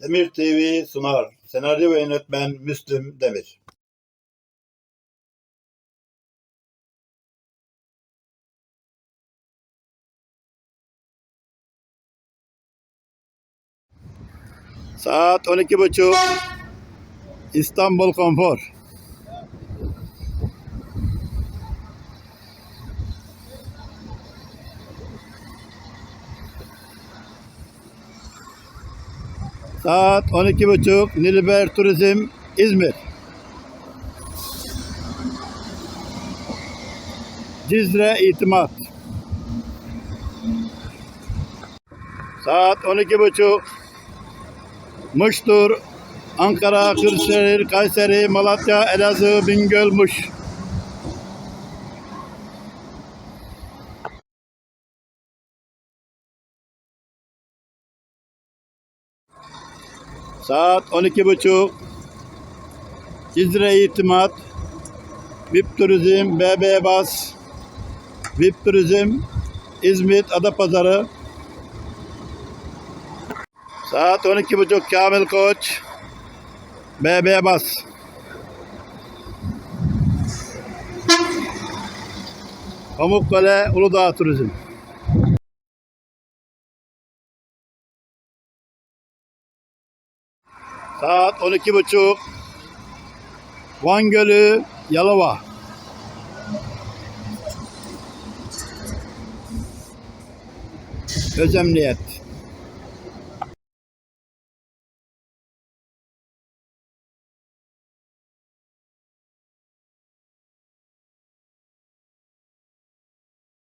Demir TV sunar. Senaryo ve yönetmen Müslüm Demir. Saat 12.30 İstanbul Konfor. Saat 12.30 Nilüfer Turizm İzmir. Cizre İtimat. Saat 12.30 Muştur, Ankara, Kırşehir, Kayseri, Malatya, Elazığ, Bingöl, Muş. Saat 12.30 Cizre İtimat. VIP Turizm BB Bas. VIP Turizm İzmit Adapazarı. Saat 12.30 Kamil Koç. BB Bas. Pamukkale Uludağ Turizm Saat 12.30 Van Gölü Yalova. Özemniyet